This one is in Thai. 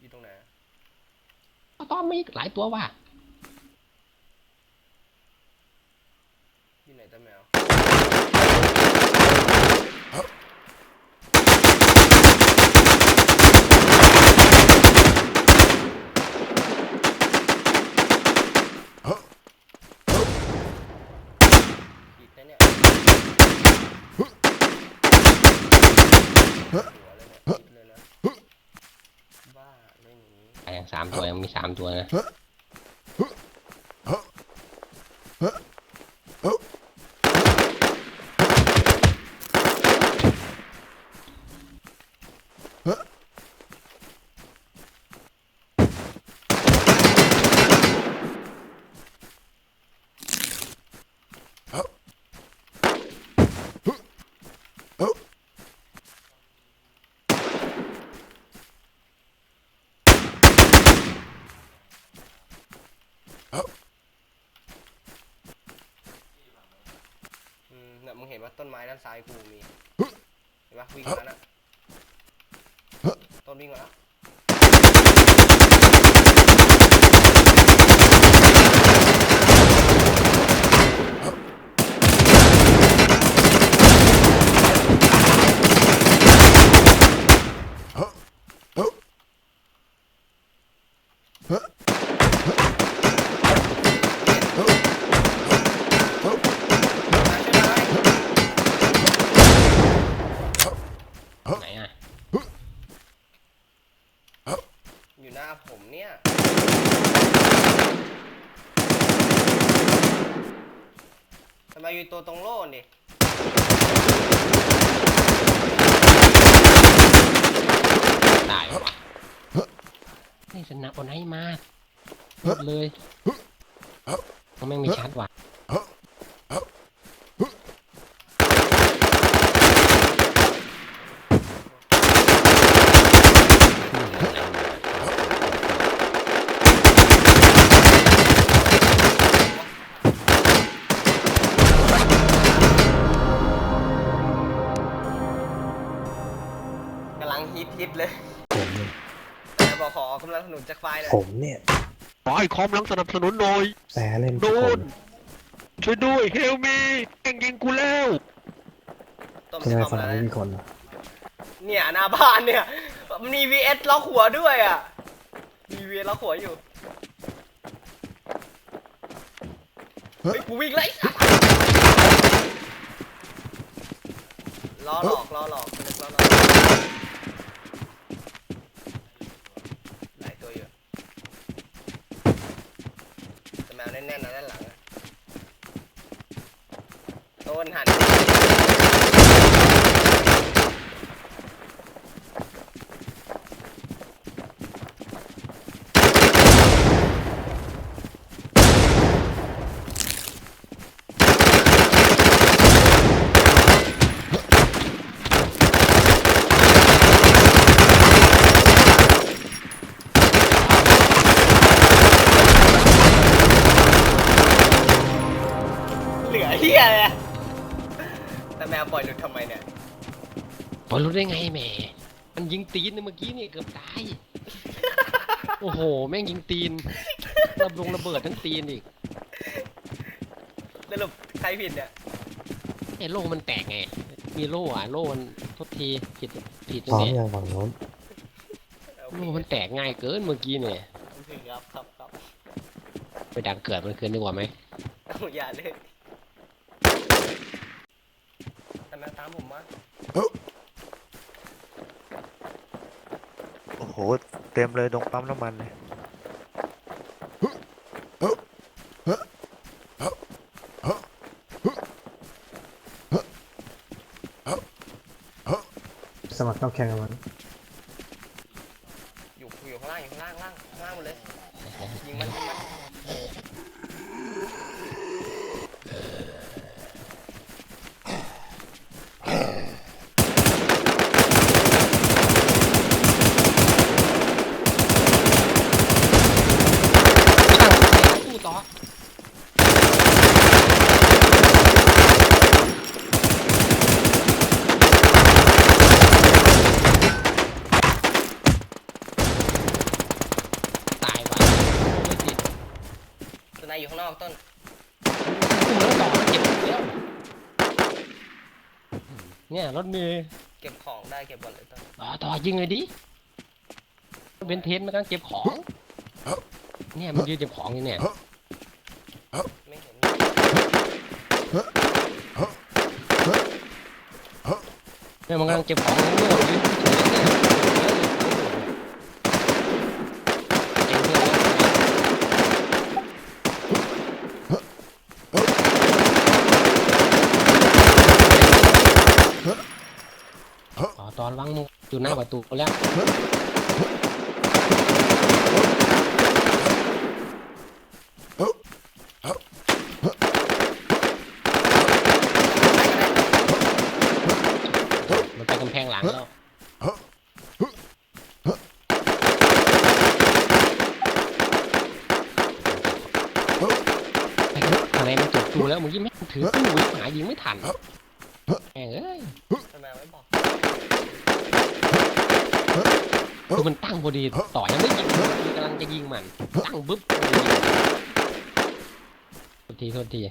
อยู่ตรงไหนอะต้อมมีหลายตัวว่ะอยู่ไหนตาแมว ผิดนะเนี่ยหัวเลยเนี่ยผิดเลยนะ บ้าเล่นอย่างนี้ ไอ้ยัง สามตัวนะ อืมเนี่ยมึงเห็นว่าต้นไม้ด้านซ้ายกูมี เห็นปะวิ่งมาน่ะต้นวิ่งมาแล้วมาช่วยหน่อย ไหนอะ อยู่หน้า ผมเนี่ย ทำไมอยู่ตัวตรงโล่นดิตายว่ะนี่สนับเอาไหนมาหมดเลยมันแม่งไม่ชัดว่ะ เลยผมเนี่ยแต่บอกขอกำลังสนุนจากไฟล์หน่อยผมเนี่ยขอให้คอมลังสนับสนุนหน่อยแพ้เล่นโดทุกคนนช่วยด้วยเฮลมีแข่งยิงกูแล้ว ต้มทำไมจะฝั่งทำอะไรนี้มีคนวะเนี่ยหน้าบ้านเนี่ยมันมี VS ล็อกหัวด้วยอะมี VS ล็อกหัวอยู่เฮ้ยกูวิ่งไล่สัตว์ล้อหลอกล้อหลอกเล็กล้อหลอกหลายตัวอยู่แต่แมวแน่นๆนะด้านหลังอะ ต้นหัน เหลือเฮียเลยอะ แต่แมวปล่อยหลุดทำไมเนี่ยพอรู้ได้ไงแหม มันยิงตีนเมื่อกี้นี่เกือบตาย โอ้โห แม่งยิงตีนระบงระเบิดทั้งตีนอีกสรุปใครผิดเนี่ย ไอ้โล่มันแตกไง มีโล่อะโล่มันโทษทีผิดผิดตรพร้งอมนี้ยังฝั่งโน้นโอโล่เคมันแตกง่ายเกินเมื่อกี้เนี่ย โอเคครับครับครับไปดังเกิดมันคืนดีกว่าไหม เอาอย่าเลย แต่แมวตามผมมาโอ้โห เต็มเลยตรงปั๊มน้ำมันเลยสมัครเข้าแข่งกับมันอยู่อยู่ข้างล่างอยู่ข้างล่างล่างข้างล่างหมดเลย อยู่ข้างนอกต้นกูแล้วต่อมันเก็บแล้วเนี่ยรถเมย์เก็บของได้เก็บหมดเลยต้นต่อต่อยิงเลยดิเป็นเทนมันกำลังเก็บของ เนี่ยมันยืนเก็บของอยู่เนี่ยไม่เห็นเนี่ยมันกำลังเก็บของอยู่เนี่ยยืนเฉยๆเนี่ยเก่งเพื่อนแล้ว อ๋อนวางมุกอยู่หน้าประตูแล้วมันไปกำแพงหลังแล้วอะไรมันจบตูแล้วมื่อกี้แม่งถือตู้ยิงหายิงไม่ทันแม่งเอ้ยทำไมไม่บอก คือมันตั้งพอดีต่อยังไม่ยิงมันกำลังจะยิงมัน ตั้งบึ๊บโทษทีโทษที